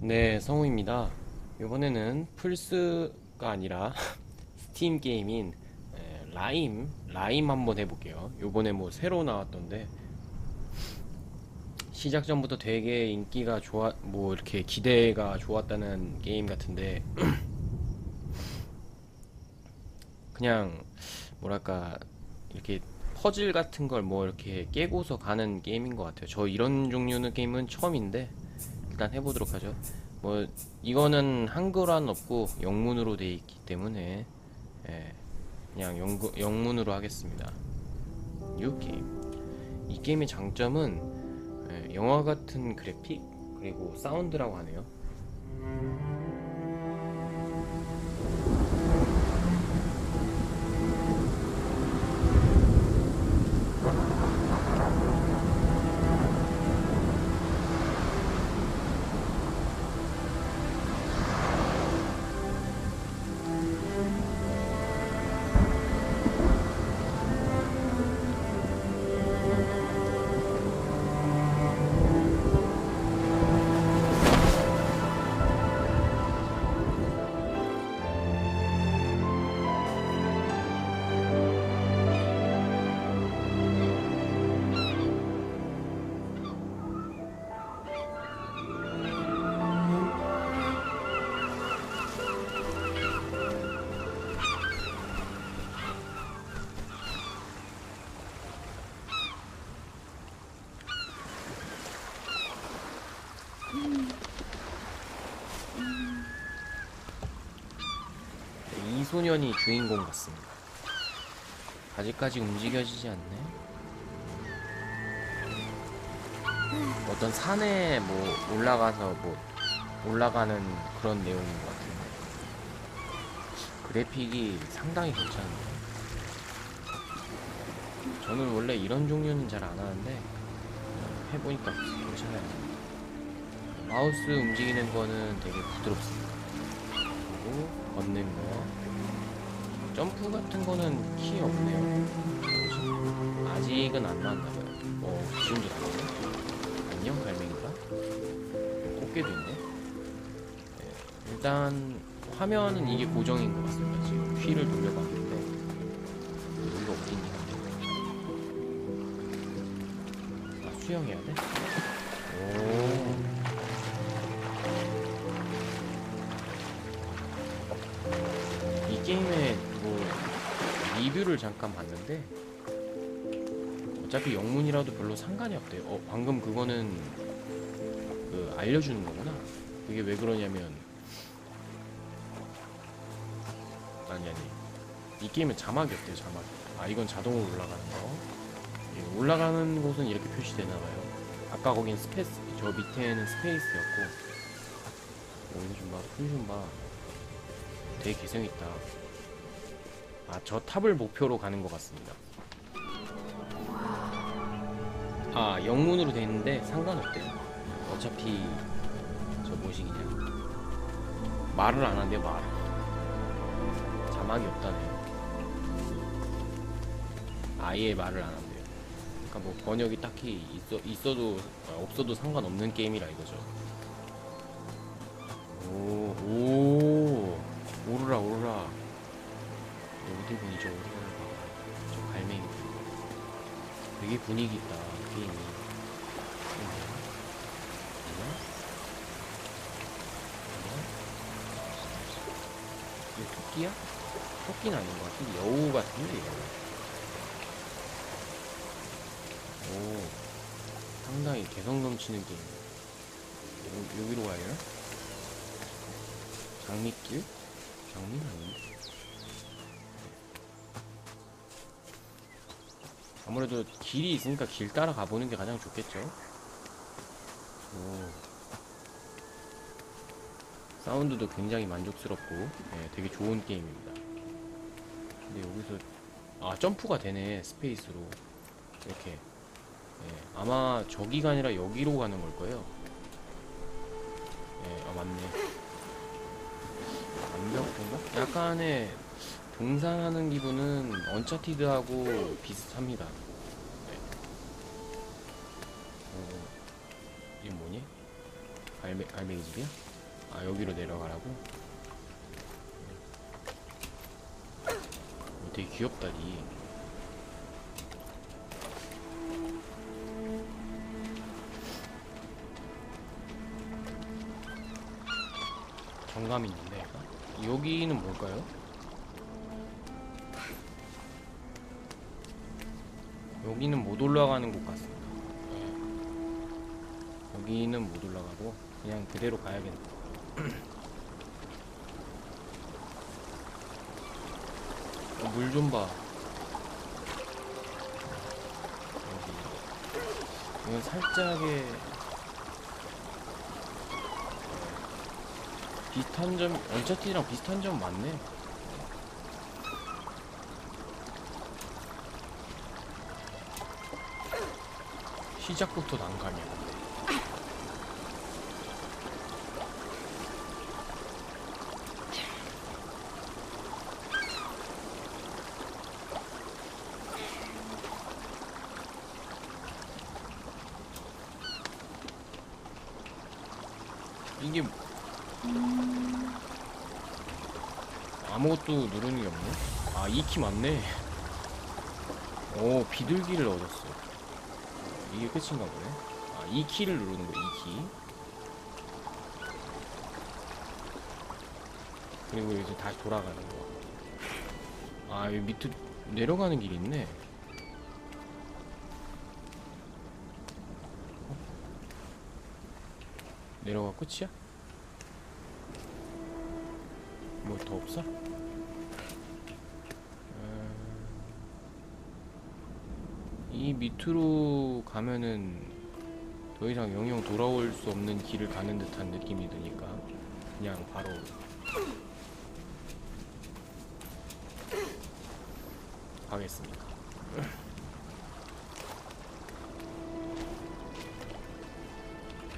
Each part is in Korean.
네, 성우입니다. 이번에는 플스가 아니라 스팀 게임인 에, 라임, 라임 한번 해볼게요. 요번에 뭐 새로 나왔던데 시작 전부터 되게 인기가 좋아, 뭐 이렇게 기대가 좋았다는 게임 같은데 그냥 뭐랄까 이렇게 퍼즐 같은 걸 뭐 이렇게 깨고서 가는 게임인 것 같아요. 저 이런 종류의 게임은 처음인데 일단 해보도록 하죠. 뭐 이거는 한글화는 없고 영문으로 돼 있기 때문에 예, 그냥 영, 영문으로 하겠습니다. 이 게임. 이 게임의 장점은 예, 영화 같은 그래픽 그리고 사운드라고 하네요. 소년이 주인공 같습니다. 아직까지 움직여지지 않네. 어떤 산에 뭐 올라가서 뭐 올라가는 그런 내용인 것 같은데 그래픽이 상당히 괜찮은데 저는 원래 이런 종류는 잘 안 하는데 해보니까 괜찮아요. 마우스 움직이는 거는 되게 부드럽습니다. 그리고 걷는 거 점프 같은 거는 키 없네요? 아직은 안 나왔나봐요. 어 지금도 나오네. 안녕 갈매기가? 꽃게도 있네. 네, 일단 화면은 이게 고정인 것 같습니다. 지금 휠을 돌려봤는데 여기가 어딘지 아 수영해야 돼? 리뷰를 잠깐 봤는데 어차피 영문이라도 별로 상관이 없대요. 어 방금 그거는 그 알려주는 거구나. 그게 왜 그러냐면 아니 아니 이 게임은 자막이 없대요 자막. 아 이건 자동으로 올라가는 거. 예, 올라가는 곳은 이렇게 표시되나 봐요. 아까 거긴 스페이스 저 밑에는 스페이스였고 여기 좀 봐, 풀좀 봐. 되게 개성 있다. 아, 저 탑을 목표로 가는 것 같습니다. 아, 영문으로 돼 있는데 상관없대요. 어차피 저 뭐시기냐. 말을 안 한대요, 말. 자막이 없다네요. 아예 말을 안 한대요. 그러니까 뭐 번역이 딱히 있어, 있어도 어, 없어도 상관없는 게임이라 이거죠. 오, 오. 오로라 오로라 어디 분이죠 오로라를 봐. 저 갈매기 되게 분위기 있다 게임이? 이거 토끼야? 토끼는 아닌 것 같은데 여우 같은데 이거 오 상당히 개성 넘치는 게임 여, 여기로 되나? 장미길? 장미는 아닌데 아무래도 길이 있으니까 길 따라 가보는 게 가장 좋겠죠. 오. 사운드도 굉장히 만족스럽고 예, 되게 좋은 게임입니다. 근데 여기서 아 점프가 되네 스페이스로. 이렇게 예, 아마 저기가 아니라 여기로 가는 걸 거예요. 예, 아 맞네. 완벽한가? 약간의 등산하는 기분은 언차티드하고 비슷합니다. 네. 어, 이게 뭐니? 갈매, 갈매기 집이야? 아 여기로 내려가라고? 어, 되게 귀엽다 니 정감이 있는데 얘가? 여기는 뭘까요? 여기는 못 올라가는 곳 같습니다 네. 여기는 못 올라가고 그냥 그대로 가야겠네 어, 물좀 봐. 여기. 이건 살짝의 비슷한 점, 언차티랑 비슷한 점 많네. 시작부터 난감이야. 이게 아무것도 누르는 게 없네. 아, 이 키 맞네. 오, 비둘기를 얻었어. 이게 끝인가 보네. 아, 이 키를 누르는 거야, 이 키. 그리고 이제 다시 돌아가는 거. 아, 여기 밑으로 내려가는 길이 있네. 어? 내려가 끝이야? 뭐 더 없어? 이 밑으로 가면은 더 이상 영영 돌아올 수 없는 길을 가는 듯한 느낌이 드니까 그냥 바로 가겠습니다.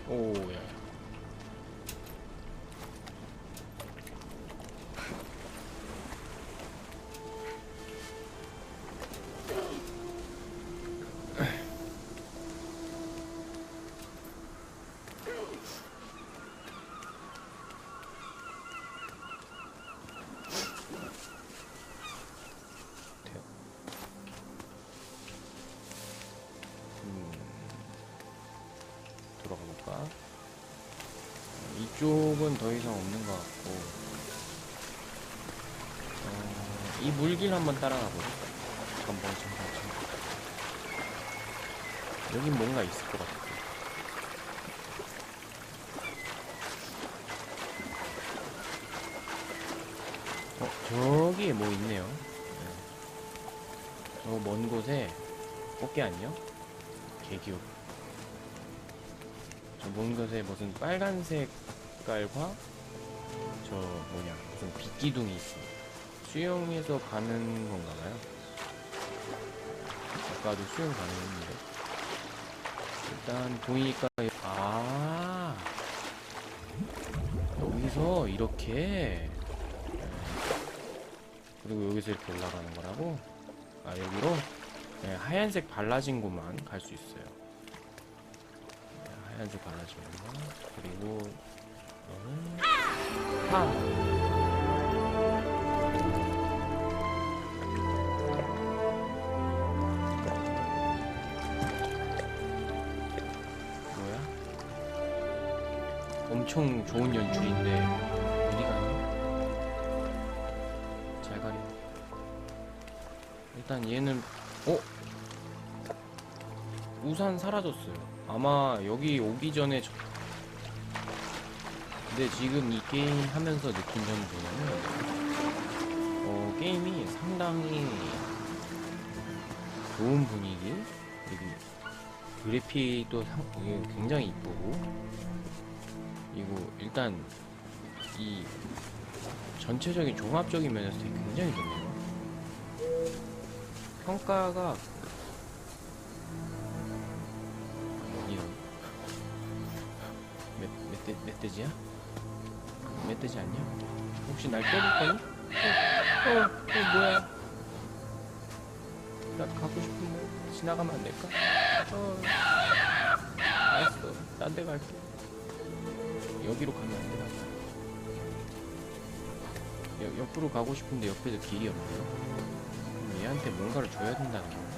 오, 야. 이쪽은 더 이상 없는 것 같고, 어, 이 물길 한번 따라가 보자. 첨벙, 첨벙. 여긴 뭔가 있을 것 같아. 어, 저기에 뭐 있네요. 저먼 곳에 꽃게 안녕? 개기업. 저먼 곳에 무슨 빨간색 깔과 저 뭐냐 무슨 빛기둥이 있어. 수영해서 가는 건가 봐요. 아까도 수영 가능했는데. 일단 보이니까 아 여기서 이렇게 네. 그리고 여기서 이렇게 올라가는 거라고? 아 여기로 네, 하얀색 발라진 곳만 갈 수 있어요. 네, 하얀색 발라진 곳만 그리고? 엄청 좋은 연출인데 어디 가니? 잘 가려. 일단 얘는 어? 우산 사라졌어요. 아마 여기 오기 전에 저... 근데 지금 이 게임 하면서 느낀 점이 뭐냐면 어 게임이 상당히 좋은 분위기 그리고 그래픽도 상, 굉장히 이쁘고 그리고 일단 이 전체적인 종합적인 면에서 되게 굉장히 좋네요. 평가가 이런 멧, 멧돼, 멧돼지야? 멧돼지 아니야? 혹시 날 때릴 거니? 어, 어, 어, 뭐야? 나 가고 싶은데 지나가면 안 될까? 어, 알았어, 딴 데 갈게. 여기로 가면 안 되나? 여, 옆으로 가고 싶은데 옆에도 길이 없네요. 얘한테 뭔가를 줘야 된다는 건가?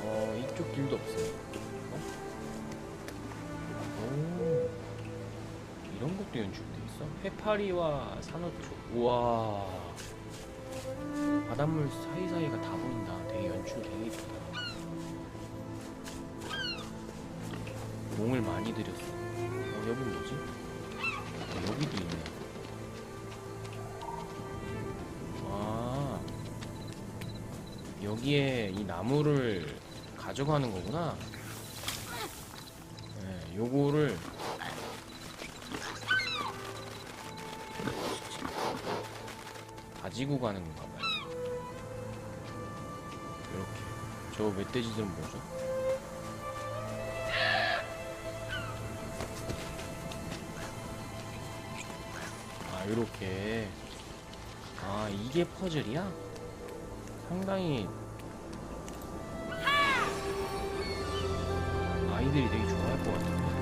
어, 이쪽 길도 없어요. 어? 이런 것도 연출돼 있어? 해파리와 산호초. 우와. 바닷물 사이사이가 다 보인다. 되게 연출 되게 이쁘다. 공을 많이 들였어. 어, 여긴 뭐지? 어, 여기도 있네. 아, 여기에 이 나무를 가져가는 거구나. 네, 요거를 가지고 가는 건가 봐요. 이렇게. 저 멧돼지들은 뭐죠? 아, 이렇게. 아, 이게 퍼즐이야? 상당히 아이들이 되게 좋아할 것 같은데.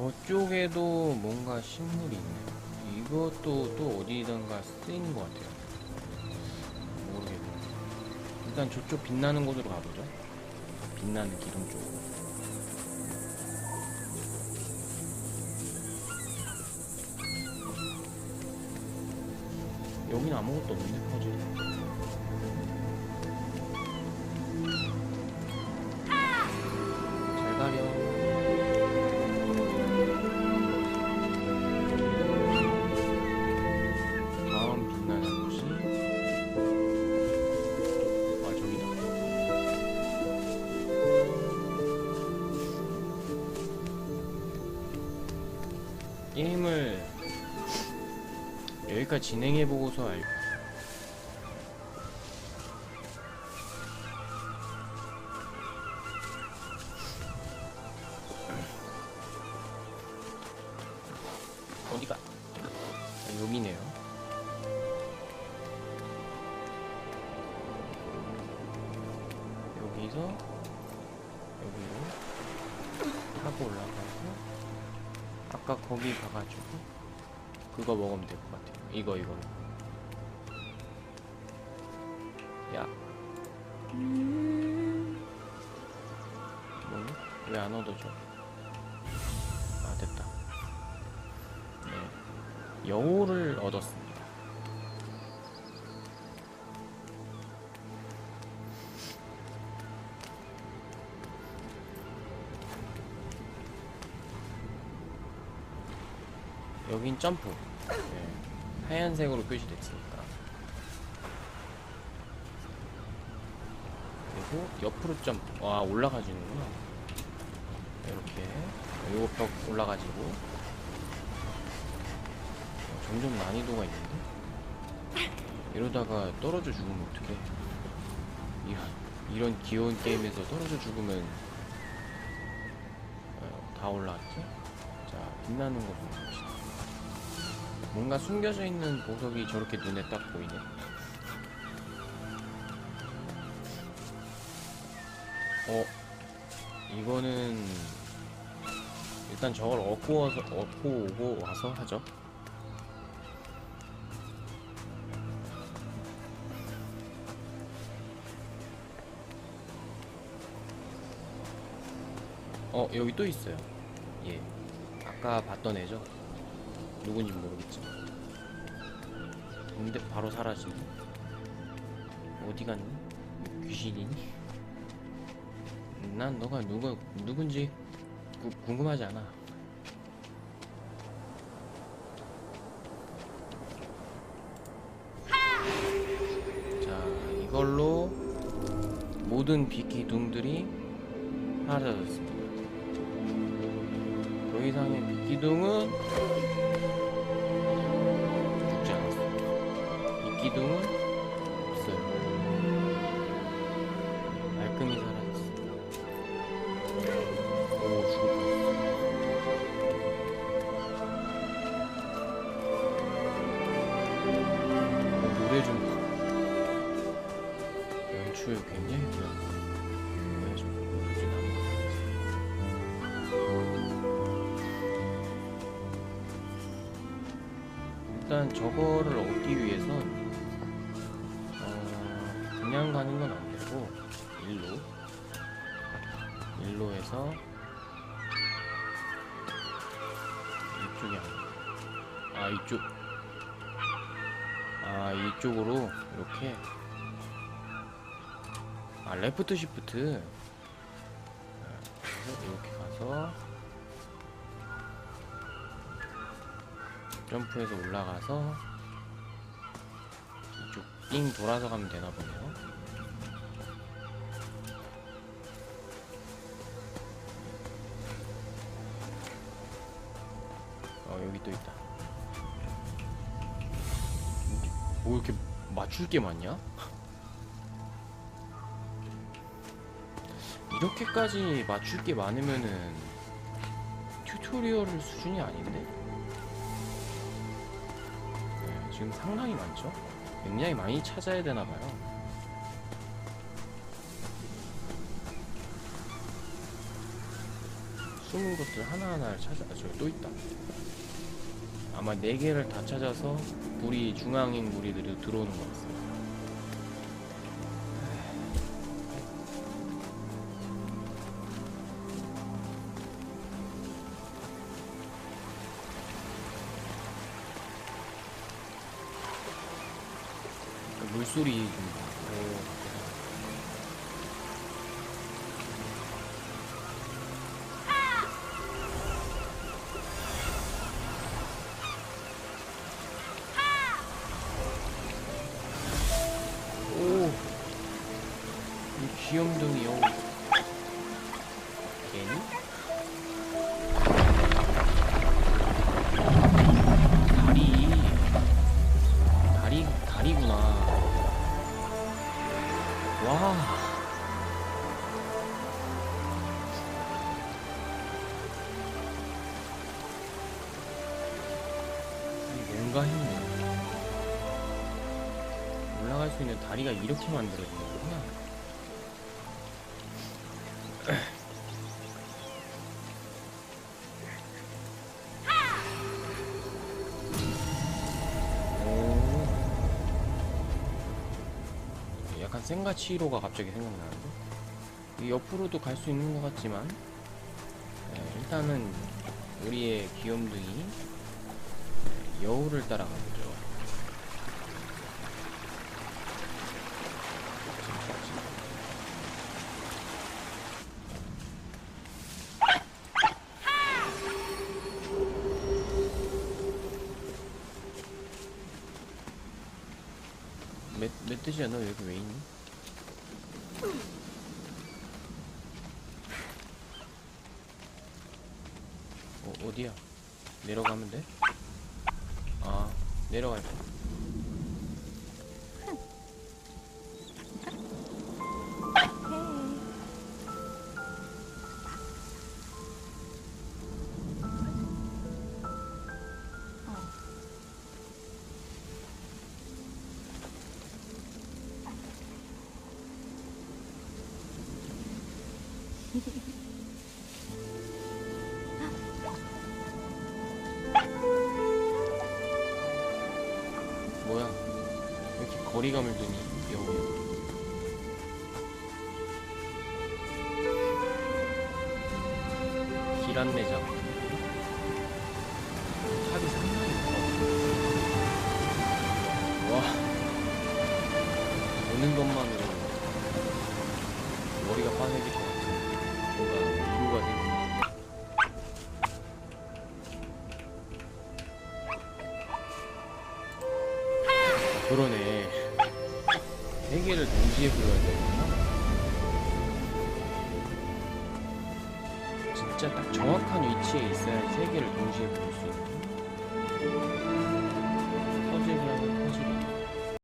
저쪽에도 뭔가 식물이 있네. 이것도 또 어디든가 쓰이는 것 같아요. 모르겠네. 일단 저쪽 빛나는 곳으로 가보죠. 빛나는 기둥 쪽으로. 여긴 아무것도 없는데 퍼즐이. 여기까지 진행해보고서 알 어디가? 아, 여기네요. 여기서 여기로 타고 올라가서 아까 거기 가가지고 그거 먹으면 같아요 이거 이거 야 뭐니? 왜안 얻어져? 아 됐다 네 여우를 얻었습니다 여긴 점프 네. 하얀색으로 표시됐으니까. 그리고 옆으로 점프 와 올라가지는구나. 이렇게 요거 벽 올라가지고. 어, 점점 난이도가 있는데? 이러다가 떨어져 죽으면 어떡해? 이런, 이런 귀여운 게임에서 떨어져 죽으면 어, 다 올라왔지? 자 빛나는 거 보봅시다 뭔가 숨겨져 있는 보석이 저렇게 눈에 딱 보이네. 어, 이거는 일단 저걸 얻고 와서 얻고 오고 와서 하죠. 어, 여기 또 있어요. 예. 아까 봤던 애죠. 누군지 모르겠지만 근데 바로 사라지네 어디 갔니? 귀신이니? 난 너가 누구, 누군지 구, 궁금하지 않아 자 이걸로 모든 비기둥들이 사라졌습 기둥은 없어요. 알끔히 사라졌어. 오, 죽을 뻔했어. 노래 좀 봐. 연출 굉장히 좋아. 일단 저거를 얻기 위해선 이쪽이 아니야. 아 이쪽. 아 이쪽으로 이렇게. 아 레프트 시프트. 아, 그래서 이렇게 가서 점프해서 올라가서 이쪽 삥 돌아서 가면 되나 보네요 여기 또 있다 뭐 이렇게 맞출 게 많냐? 이렇게까지 맞출 게 많으면은 튜토리얼 수준이 아닌데? 네, 지금 상당히 많죠? 굉장히 많이 찾아야 되나봐요. 숨은 것들 하나하나를 찾아, 아, 저기 또 있다. 아마 네 개를 다 찾아서 불이 중앙인 무리들이 들어오는 것 같습니다. 물소리 좀 와. 뭔가 했네. 올라갈 수 있는 다리가 이렇게 만들어진 거 생가치로가 갑자기 생각나는데 이 옆으로도 갈 수 있는 것 같지만 네, 일단은 우리의 귀염둥이 네, 여우를 따라가보죠. 멧, 멧돼지야 너 여기 왜 있니? 어, 어디야? 내려가면 돼? 아 내려갈 거야 뭐 거리감을 두니 여우 길 안내장 탑이 상당히 커. 와 보는 것만